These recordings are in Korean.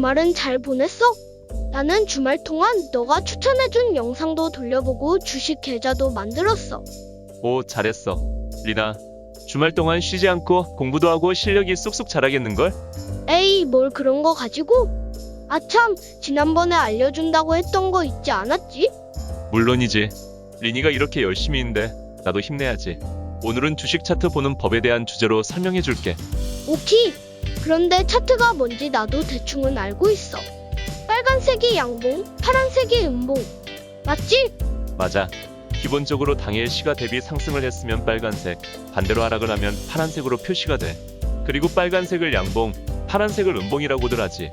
주말은 잘 보냈어? 나는 주말 동안 너가 추천해준 영상도 돌려보고 주식 계좌도 만들었어. 오, 잘했어. 리나, 주말 동안 쉬지 않고 공부도 하고 실력이 쑥쑥 자라겠는걸? 에이, 뭘 그런 거 가지고? 아참, 지난번에 알려준다고 했던 거 있지 않았지? 물론이지. 리니가 이렇게 열심히 있는데 나도 힘내야지. 오늘은 주식 차트 보는 법에 대한 주제로 설명해 줄게. 오키. 그런데 차트가 뭔지 나도 대충은 알고 있어. 빨간색이 양봉, 파란색이 음봉. 맞지? 맞아. 기본적으로 당일 시가 대비 상승을 했으면 빨간색, 반대로 하락을 하면 파란색으로 표시가 돼. 그리고 빨간색을 양봉, 파란색을 음봉이라고들 하지.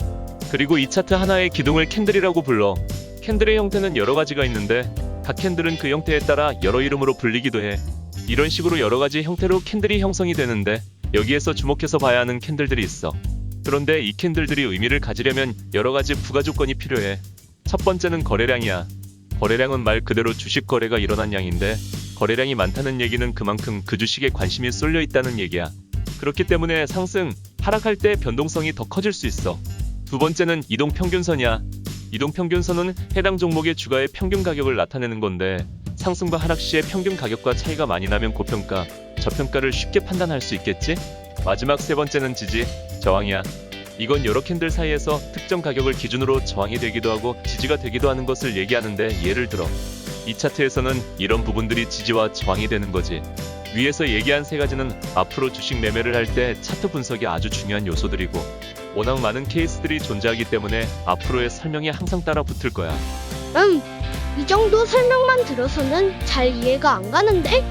그리고 이 차트 하나의 기둥을 캔들이라고 불러. 캔들의 형태는 여러 가지가 있는데 각 캔들은 그 형태에 따라 여러 이름으로 불리기도 해. 이런 식으로 여러 가지 형태로 캔들이 형성이 되는데 여기에서 주목해서 봐야 하는 캔들들이 있어. 그런데 이 캔들들이 의미를 가지려면 여러 가지 부가 조건이 필요해. 첫 번째는 거래량이야. 거래량은 말 그대로 주식 거래가 일어난 양인데 거래량이 많다는 얘기는 그만큼 그 주식에 관심이 쏠려 있다는 얘기야. 그렇기 때문에 상승, 하락할 때 변동성이 더 커질 수 있어. 두 번째는 이동 평균선이야. 이동 평균선은 해당 종목의 주가의 평균 가격을 나타내는 건데 상승과 하락 시의 평균 가격과 차이가 많이 나면 고평가, 저평가를 쉽게 판단할 수 있겠지? 마지막 세 번째는 지지, 저항이야. 이건 여러 캔들 사이에서 특정 가격을 기준으로 저항이 되기도 하고 지지가 되기도 하는 것을 얘기하는데 예를 들어 이 차트에서는 이런 부분들이 지지와 저항이 되는 거지. 위에서 얘기한 세 가지는 앞으로 주식 매매를 할 때 차트 분석이 아주 중요한 요소들이고 워낙 많은 케이스들이 존재하기 때문에 앞으로의 설명이 항상 따라 붙을 거야. 음, 이 정도 설명만 들어서는 잘 이해가 안 가는데?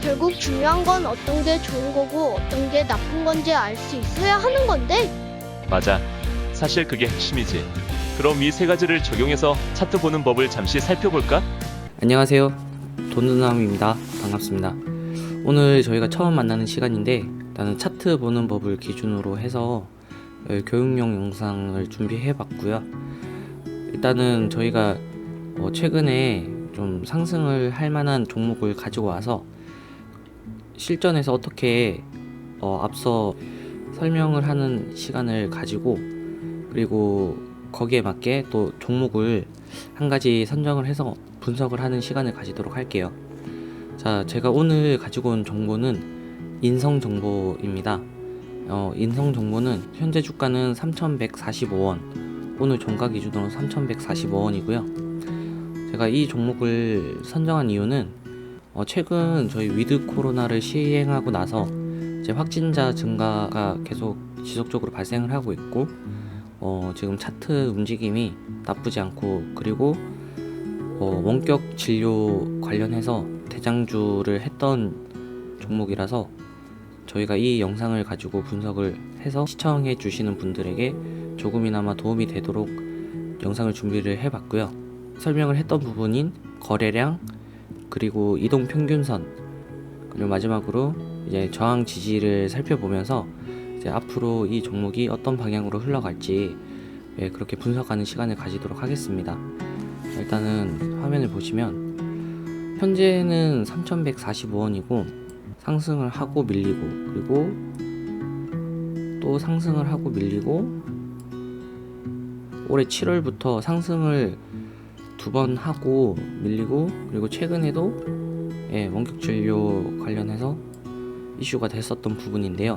결국 중요한 건 어떤 게 좋은 거고 어떤 게 나쁜 건지 알 수 있어야 하는 건데? 맞아. 사실 그게 핵심이지. 그럼 이 세 가지를 적용해서 차트 보는 법을 잠시 살펴볼까? 안녕하세요. 돈누남입니다. 반갑습니다. 오늘 저희가 처음 만나는 시간인데 나는 차트 보는 법을 기준으로 해서 어, 교육용 영상을 준비해 봤고요. 일단은 저희가 어, 최근에 좀 상승을 할 만한 종목을 가지고 와서 실전에서 어떻게 어, 앞서 설명을 하는 시간을 가지고 그리고 거기에 맞게 또 종목을 한 가지 선정을 해서 분석을 하는 시간을 가지도록 할게요. 자, 제가 오늘 가지고 온 정보는 인성 정보입니다. 어, 인성 정보는 현재 주가는 3,145원, 오늘 종가 기준으로 3,145원이고요. 제가 이 종목을 선정한 이유는 어, 최근 저희 위드 코로나를 시행하고 나서 이제 확진자 증가가 계속 지속적으로 발생을 하고 있고 어, 지금 차트 움직임이 나쁘지 않고 그리고 어, 원격 진료 관련해서 대장주를 했던 종목이라서 저희가 이 영상을 가지고 분석을 해서 시청해 주시는 분들에게 조금이나마 도움이 되도록 영상을 준비를 해봤고요. 설명을 했던 부분인 거래량 그리고 이동 평균선 그리고 마지막으로 이제 저항 지지를 살펴보면서 이제 앞으로 이 종목이 어떤 방향으로 흘러갈지 예, 그렇게 분석하는 시간을 가지도록 하겠습니다. 일단은 화면을 보시면 현재는 3,145원이고 상승을 하고 밀리고 그리고 또 상승을 하고 밀리고 올해 7월부터 상승을 두 번 하고 밀리고 그리고 최근에도 예, 원격 진료 관련해서 이슈가 됐었던 부분인데요.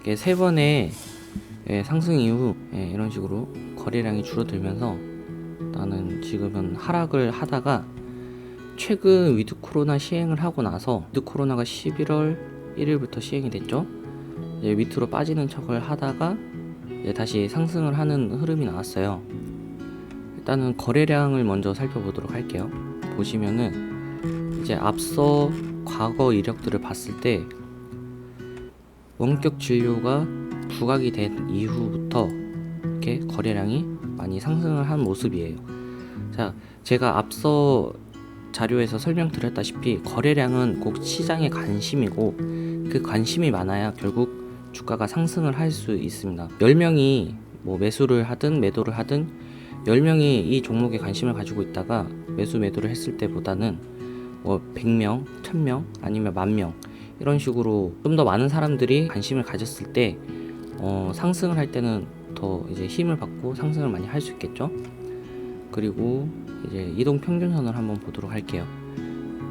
이게 세 번의 예, 상승 이후 예, 이런 식으로 거래량이 줄어들면서 나는 지금은 하락을 하다가 최근 위드 코로나 시행을 하고 나서 위드 코로나가 11월 1일부터 시행이 됐죠. 밑으로 빠지는 척을 하다가 다시 상승을 하는 흐름이 나왔어요. 일단은 거래량을 먼저 살펴보도록 할게요. 보시면은 이제 앞서 과거 이력들을 봤을 때 원격 진료가 부각이 된 이후부터 이렇게 거래량이 많이 상승을 한 모습이에요. 자, 제가 앞서 자료에서 설명드렸다시피 거래량은 꼭 시장의 관심이고 그 관심이 많아야 결국 주가가 상승을 할 수 있습니다. 10명이 뭐 매수를 하든 매도를 하든 10명이 이 종목에 관심을 가지고 있다가 매수 매도를 했을 때보다는 뭐 100명, 1000명 아니면 만명 이런 식으로 좀 더 많은 사람들이 관심을 가졌을 때 어, 상승을 할 때는 더 이제 힘을 받고 상승을 많이 할 수 있겠죠. 그리고 이제 이동 평균선을 한번 보도록 할게요.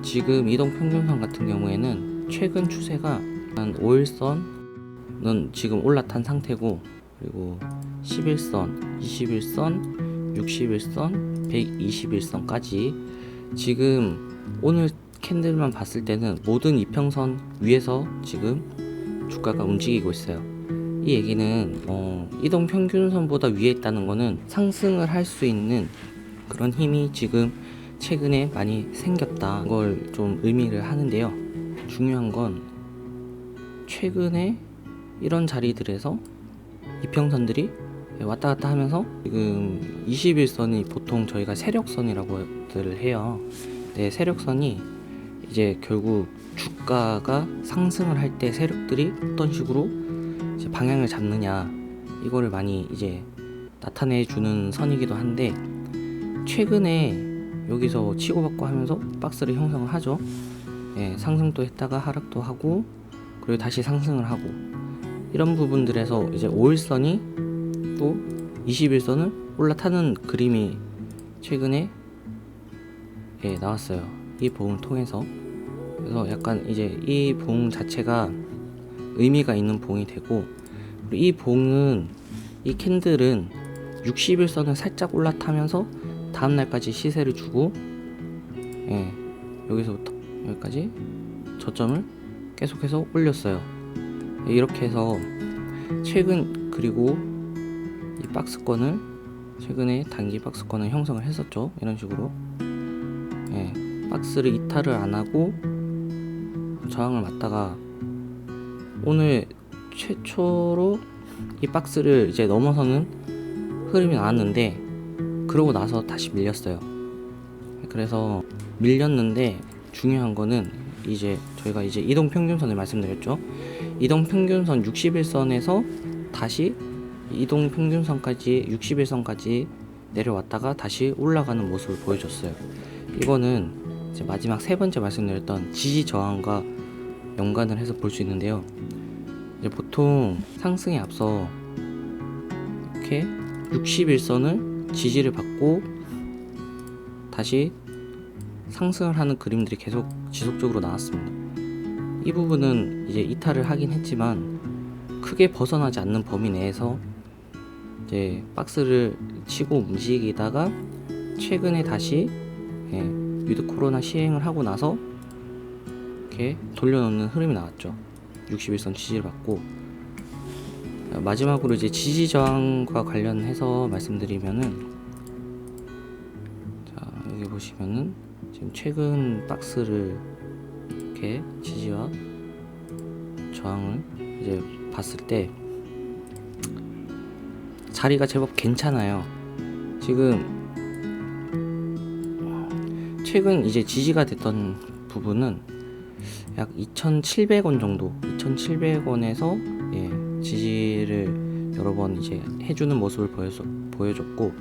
지금 이동 평균선 같은 경우에는 최근 추세가 한 5일선은 지금 올라탄 상태고 그리고 11선, 21선, 61선, 121선까지 지금 오늘 캔들만 봤을 때는 모든 이평선 위에서 지금 주가가 움직이고 있어요. 이 얘기는 어, 이동 평균선보다 위에 있다는 거는 상승을 할 수 있는 그런 힘이 지금 최근에 많이 생겼다 걸 좀 의미를 하는데요. 중요한 건 최근에 이런 자리들에서 이평선들이 왔다 갔다 하면서 지금 21선이 보통 저희가 세력선이라고들 해요. 네, 세력선이 이제 결국 주가가 상승을 할 때 세력들이 어떤 식으로 방향을 잡느냐 이거를 많이 이제 나타내 주는 선이기도 한데 최근에 여기서 치고받고 하면서 박스를 형성을 하죠. 예, 상승도 했다가 하락도 하고 그리고 다시 상승을 하고 이런 부분들에서 이제 5일선이 또 21선을 올라타는 그림이 최근에 예, 나왔어요. 이 봉을 통해서 그래서 약간 이제 이 봉 자체가 의미가 있는 봉이 되고 이 봉은 이 캔들은 60일선을 살짝 올라타면서 다음 날까지 시세를 주고 예, 여기서부터 여기까지 저점을 계속해서 올렸어요. 예, 이렇게 해서 최근 그리고 이 박스권을 최근에 단기 박스권을 형성을 했었죠. 이런 식으로 예, 박스를 이탈을 안 하고 저항을 맞다가 오늘 최초로 이 박스를 이제 넘어서는 흐름이 나왔는데 그러고 나서 다시 밀렸어요. 그래서 밀렸는데 중요한 거는 이제 저희가 이제 이동 평균선을 말씀드렸죠. 이동 평균선 61선에서 다시 이동 평균선까지 61선까지 내려왔다가 다시 올라가는 모습을 보여줬어요. 이거는 마지막 세 번째 말씀드렸던 지지 저항과 연관을 해서 볼 수 있는데요. 보통 상승에 앞서 이렇게 61선을 지지를 받고 다시 상승을 하는 그림들이 계속 지속적으로 나왔습니다. 이 부분은 이제 이탈을 하긴 했지만 크게 벗어나지 않는 범위 내에서 이제 박스를 치고 움직이다가 최근에 다시 예, 위드 코로나 시행을 하고 나서 이렇게 돌려놓는 흐름이 나왔죠. 61선 지지를 받고 마지막으로 이제 지지 저항과 관련해서 말씀드리면은 자 여기 보시면은 지금 최근 박스를 이렇게 지지와 저항을 이제 봤을 때 자리가 제법 괜찮아요. 지금 최근 이제 지지가 됐던 부분은 약 2,700원 정도, 2,700원에서 예, 지지를 여러 번 이제 해주는 모습을 보여줬, 보여줬고,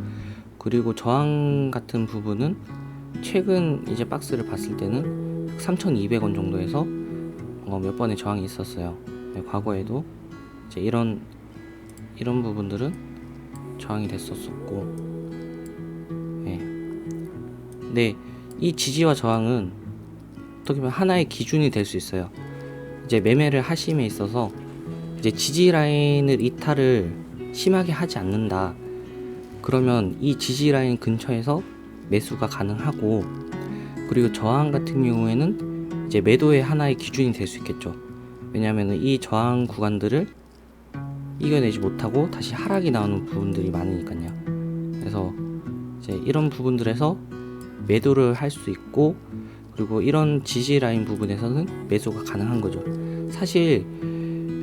그리고 저항 같은 부분은 최근 이제 박스를 봤을 때는 3,200원 정도에서 어, 몇 번의 저항이 있었어요. 네, 과거에도 이제 이런 이런 부분들은 저항이 됐었었고, 예. 네, 이 지지와 저항은 어떻게 보면 하나의 기준이 될 수 있어요. 이제 매매를 하심에 있어서 이제 지지 라인을 이탈을 심하게 하지 않는다. 그러면 이 지지 라인 근처에서 매수가 가능하고 그리고 저항 같은 경우에는 이제 매도의 하나의 기준이 될 수 있겠죠. 왜냐하면 이 저항 구간들을 이겨내지 못하고 다시 하락이 나오는 부분들이 많으니까요. 그래서 이제 이런 부분들에서 매도를 할 수 있고 그리고 이런 지지 라인 부분에서는 매수가 가능한 거죠. 사실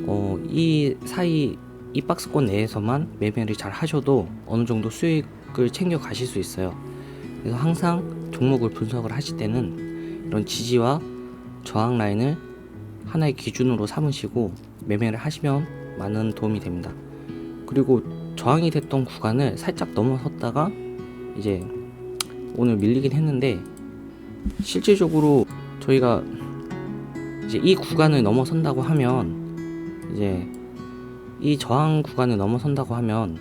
어, 이 사이 이 박스권 내에서만 매매를 잘 하셔도 어느 정도 수익을 챙겨 가실 수 있어요. 그래서 항상 종목을 분석을 하실 때는 이런 지지와 저항 라인을 하나의 기준으로 삼으시고 매매를 하시면 많은 도움이 됩니다. 그리고 저항이 됐던 구간을 살짝 넘어섰다가 이제 오늘 밀리긴 했는데 실질적으로 저희가 이제 이 구간을 넘어선다고 하면 이제 이 저항 구간을 넘어선다고 하면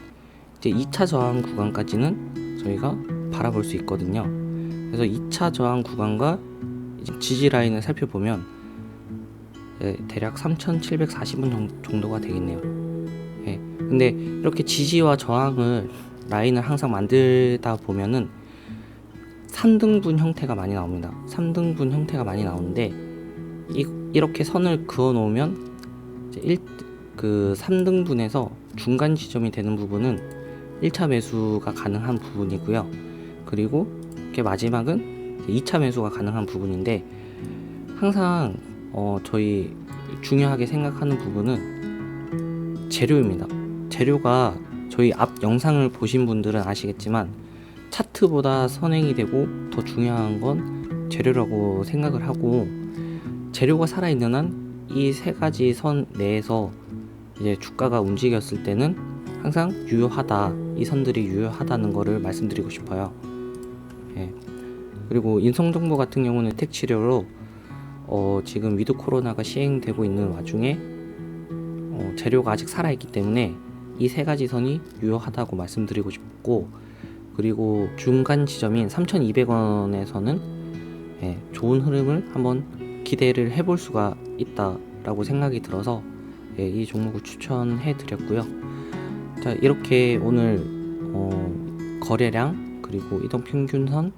이제 2차 저항 구간까지는 저희가 바라볼 수 있거든요. 그래서 2차 저항 구간과 지지 라인을 살펴보면 예, 대략 3,740원 정도가 되겠네요. 예, 근데 이렇게 지지와 저항을 라인을 항상 만들다 보면은 3등분 형태가 많이 나옵니다. 3등분 형태가 많이 나오는데 이, 이렇게 선을 그어 놓으면 이제 1, 그 3등분에서 중간 지점이 되는 부분은 1차 매수가 가능한 부분이고요. 그리고 이렇게 마지막은 2차 매수가 가능한 부분인데 항상 어, 저희 중요하게 생각하는 부분은 재료입니다. 재료가 저희 앞 영상을 보신 분들은 아시겠지만 차트보다 선행이 되고 더 중요한 건 재료라고 생각을 하고 재료가 살아있는 한 이 세 가지 선 내에서 이제 주가가 움직였을 때는 항상 유효하다 이 선들이 유효하다는 거를 말씀드리고 싶어요. 예. 그리고 인성정보 같은 경우는 택치료로 어, 지금 위드 코로나가 시행되고 있는 와중에 어, 재료가 아직 살아있기 때문에 이 세 가지 선이 유효하다고 말씀드리고 싶고 그리고 중간 지점인 3,200원에서는 예, 좋은 흐름을 한번 기대를 해볼 수가 있다라고 생각이 들어서 예, 이 종목을 추천해 드렸고요. 자 이렇게 오늘 어, 거래량 그리고 이동 평균선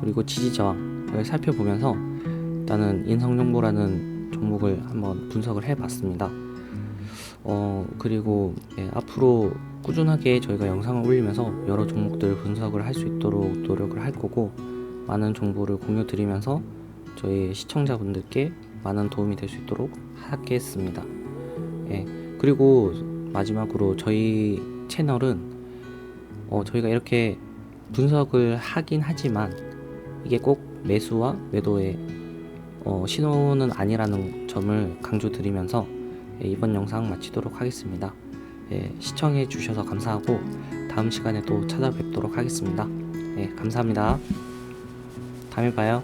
그리고 지지 저항을 살펴보면서 일단은 인성정보라는 종목을 한번 분석을 해봤습니다. 어 그리고 예, 앞으로 꾸준하게 저희가 영상을 올리면서 여러 종목들 분석을 할 수 있도록 노력을 할 거고 많은 정보를 공유 드리면서 저희 시청자분들께 많은 도움이 될 수 있도록 하겠습니다. 예 그리고 마지막으로 저희 채널은 어, 저희가 이렇게 분석을 하긴 하지만 이게 꼭 매수와 매도의 어, 신호는 아니라는 점을 강조드리면서 예, 이번 영상 마치도록 하겠습니다. 예, 시청해 주셔서 감사하고 다음 시간에 또 찾아뵙도록 하겠습니다. 예, 감사합니다. 다음에 봐요.